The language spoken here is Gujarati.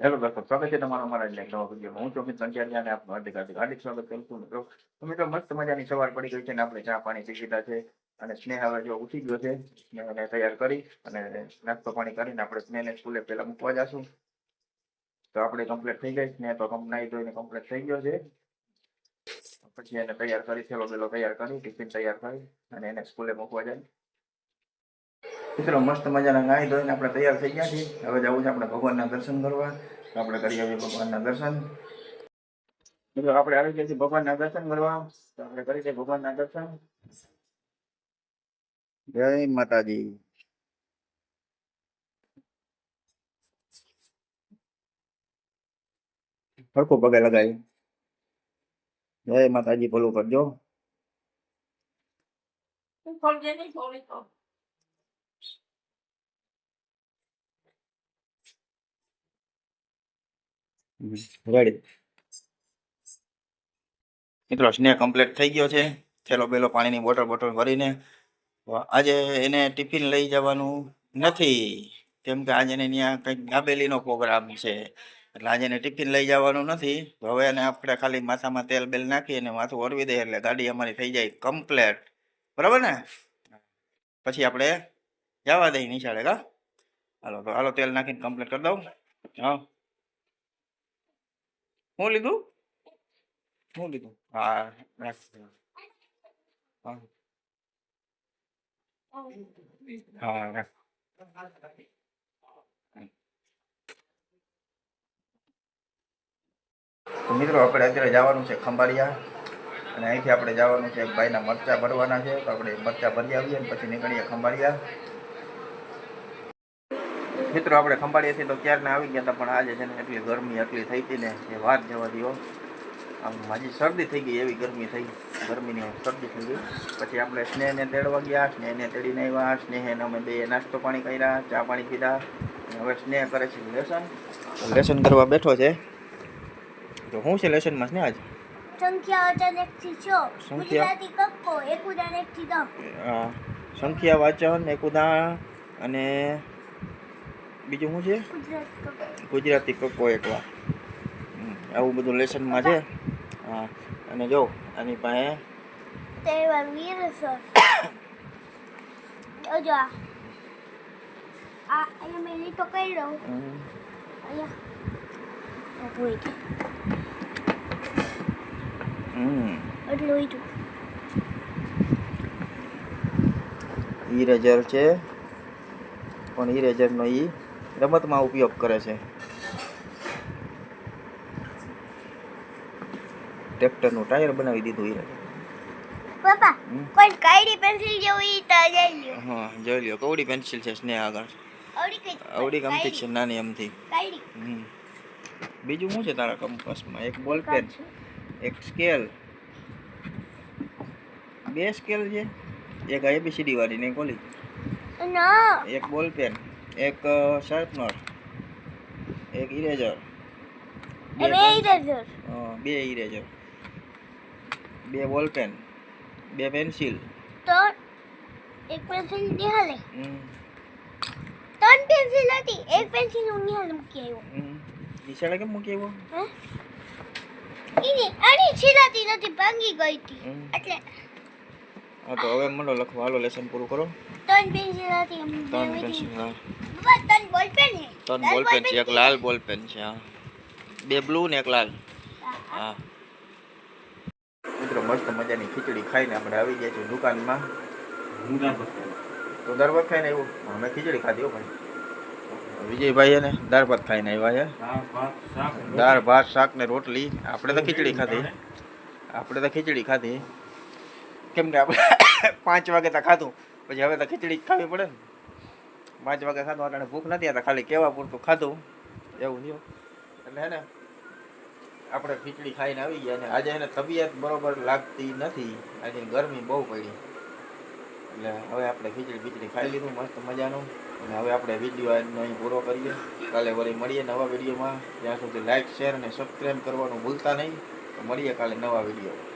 હેલો દોસ્તો સ્વાગત છે તમારું અમારા એટલે નવા વીડિયો હું ચોમિત મિત સંખ્યા અને આપનું હાર્દિક હાર્દિક હાર્દિક સ્વાગત કરું છું મિત્રો. તો મિત્રો, મસ્ત મજાની સવાર પડી ગઈ છે ને આપણે ચા પાણી પી લીધા છે અને સ્નેહ હવે જો ઉઠી ગયો છે. સ્નેહને તૈયાર કરી અને નાસ્તો પાણી કરીને આપણે સ્નેહને સ્કૂલે પહેલાં મૂકવા જશું. તો આપણે કમ્પ્લીટ થઈ ગઈ. સ્નેહ તો નાઈ ધોઈને કમ્પ્લીટ થઈ ગયો છે. પછી એને તૈયાર કરી થેલો બેલો તૈયાર કરી, ટિફિન તૈયાર કરી અને એને સ્કૂલે મૂકવા જાય. મિત્રો મસ્ત મજાના નાહી ધોઈને આપણે તૈયાર થઈ ગયા છીએ હવે જવું છે આપણે ભગવાનના દર્શન કરવા તો આપણે કરી આવીએ ભગવાનના દર્શન મિત્રો આપણે આવી ગયા છીએ ભગવાનના દર્શન કરવા તો આપણે કરી દઈએ ભગવાનના દર્શન જય માતાજી હરખું પગે લગાવી જય માતાજી ભલું કરજો રેડી. મિત્રો, સ્નેહ કમ્પ્લીટ થઈ ગયો છે. થેલો બેલો પાણીની બોટલ બોટલ ભરીને. આજે એને ટિફિન લઈ જવાનું નથી. કેમ કે આજે ત્યાં કંઈક દાબેલીનો પ્રોગ્રામ છે. એટલે આજે એને ટિફિન લઈ જવાનું નથી. હવે એને આપણે ખાલી માથામાં તેલ બેલ નાખી અને માથું ઓરવી દઈએ એટલે ગાડી અમારી થઈ જાય કમ્પ્લેટ બરાબર ને? પછી આપણે જવા દઈએ નિશાળે, કા? હાલો, તો હાલો, તેલ નાખીને કમ્પ્લેટ કરી દઉં. હા. શું લીધું? શું લીધું. હા રાખ. હા. હા રાખ. મિત્રો આપણે અત્યારે જવાનું છે ખંભાળિયા. અને અહીંથી આપણે જવાનું છે ભાઈના મરચા ભરવાના છે. તો આપણે મરચા ભરી આવીએ પછી નીકળીએ ખંભાળિયા. મિત્રો આપણે ખંભાળિયાથી તો ક્યારના આવી ગયા હતા પણ આજે છે ને એટલી ગરમી એટલી થઈ હતી ને એ વાત જવા દો આમ હજી શરદી થઈ ગઈ એવી ગરમી થઈ. ગરમીની શરદી થઈ ગઈ. પછી આપણે સ્નેહને તેડવા ગયા સ્નેહને તેડીને આવ્યા. સ્નેહને અમે બે નાસ્તો પાણી કર્યા ચા પાણી પીધા. હવે સ્નેહ કરે છે લેસન. લેસન કરવા બેઠો છે. તો શું છે લેસનમાં સ્નેહ આજ? સંખ્યા વાચન એક થી છ. સંખ્યા? ગુજરાતી કક્કો એક ઉદાહરણ એક થી દસ સંખ્યા વાંચન એક ઉદાહરણ અને બીજું શું છે? ગુજરાત કક્કો એકવાર. આવું બધું લેસનમાં છે? હા અને જો આની પાસે ઇરેઝર છે. પણ ઇરેઝરનો ઈ રમતમાં ઉપયોગ કરે છે. ટ્રેક્ટરનું ટાયર બનાવી દીધું એ પપ્પા કોઈ કાયડી પેન્સિલ જેવું તો જઈ લ્યો. હા જોઈ લ્યો. કવડી પેન્સિલ છે સ્નેહ આગળ. આવડી કઈ છે? નાની એમથી. હમ. બીજું શું છે તારા કંપાસમાં? એક બોલ પેન. એક સ્કેલ. બે સ્કેલ છે. એક એબીસીડી વાળી ને એક એક બોલ પેન. એક શાર્પનર એક ઇરેઝર બે ઇરેઝર બે ઇરેઝર બે બોલ પેન બે પેન્સિલ તો એક પેન્સિલ નિહાલે. ત્રણ પેન્સિલ હતી એક પેન્સિલ હું નિહાલ મૂકી આવ્યો. નિશાળે કેમ મૂકી આવ્યો? હે? ઈની આની છીલાતી નથી ભાંગી ગઈ હતી. એટલે હા તો હવે મંડો લખવા હાલો લેસન પૂરું કરો. ત્રણ પેન્સિલ હતી ત્રણ બે પેન્સિલ. હા. બાબા ત્રણ બોલ પેન હે ત્રણ બોલ પેન છે એક લાલ બોલ પેન છે હા. બે બ્લુ ને એક લાલ. હા મિત્રો મસ્ત મજાની ખીચડી ખાઈને આપણે આવી ગયા છીએ દુકાનમાં. તો દાળ ભાત ખાઈને આવ્યો. અમે ખીચડી ખાધી ભાઈ. વિજયભાઈ ને દાળ ભાત ખાઈને આવ્યા છે. દાળ ભાત શાક ને રોટલી. આપણે તો ખીચડી ખાધી. આપણે તો ખીચડી ખાધી. કેમ કે આપણે પાંચ વાગે તો ખાધું. પછી હવે તો ખીચડી જ ખાવી પડે ને. પાંચ વાગે ખાધું અટાણે ભૂખ નથી, આ ખાલી કેવા પૂરતું ખાધું. એવું થયું. એટલે હે ને, આપણે ખીચડી ખાઈને આવી ગયા અને આજે એને તબિયત બરોબર લાગતી નથી. આજે ગરમી બહુ પડી. એટલે હવે આપણે ખીચડી ખીચડી ખાઈ લીધું, મસ્ત મજાનું. અને હવે આપણે વીડિયો આજનો અહીં પૂરો કરીએ. કાલે વળી મળીએ નવા વિડીયોમાં ત્યાં સુધી લાઇક શેર અને સબસ્ક્રાઈબ કરવાનું ભૂલતા નહીં. તો મળીએ કાલે નવા વીડિયો